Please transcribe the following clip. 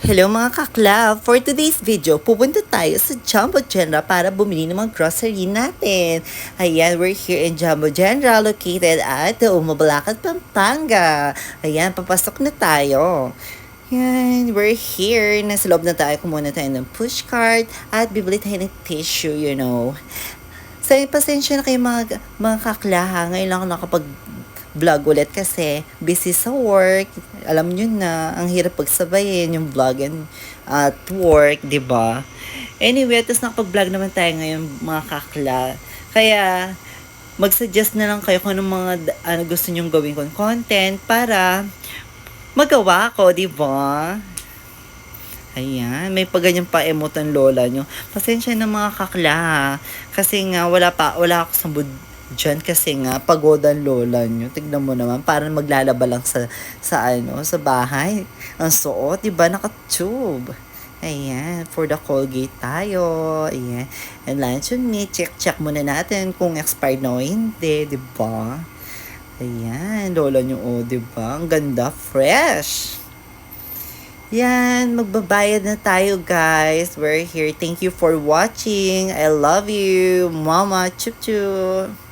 Hello mga kaklab! For today's video, pupunta tayo sa Jumbo General para bumili ng mga grocery natin. Ayan, we're here in Jumbo General located at Umabalacat, Pampanga. Ayan, papasok na tayo. Yan, we're here. Nasa loob na tayo. Kumuha tayo ng pushcart at bibili tayo ng tissue, you know. Sa pasensya na kayo mga, mga kakla ha. Ngayon lang ako nakapag vlog ulit kasi busy sa work. Alam nyo na, ang hirap pagsabayin yung vlog and at work, di ba? Anyway, tapos nakapag-vlog naman tayo ngayon mga kakla. Kaya, mag-suggest na lang kayo kung anong mga ano, gusto nyong gawin kong content para magawa ko, di ba? Ayan, may paganyan pa emot ang lola nyo. Pasensya na mga kakla. Kasi nga, wala pa, wala ako sa mood dyan kasi nga pagod ang lola nyo. Tignan mo naman, parang maglalaba lang sa, sa ano, sa bahay. Ang suot, di ba? Naka-tube. Ayan, for the Colgate tayo. Ayan. And lunch yun, may check-check muna natin kung expired na o hindi, di? Ayan, lola nyo, oh, di ba? Ang ganda, fresh. Yan, magbabayad na tayo guys. We're here. Thank you for watching. I love you. Mama, chup chup.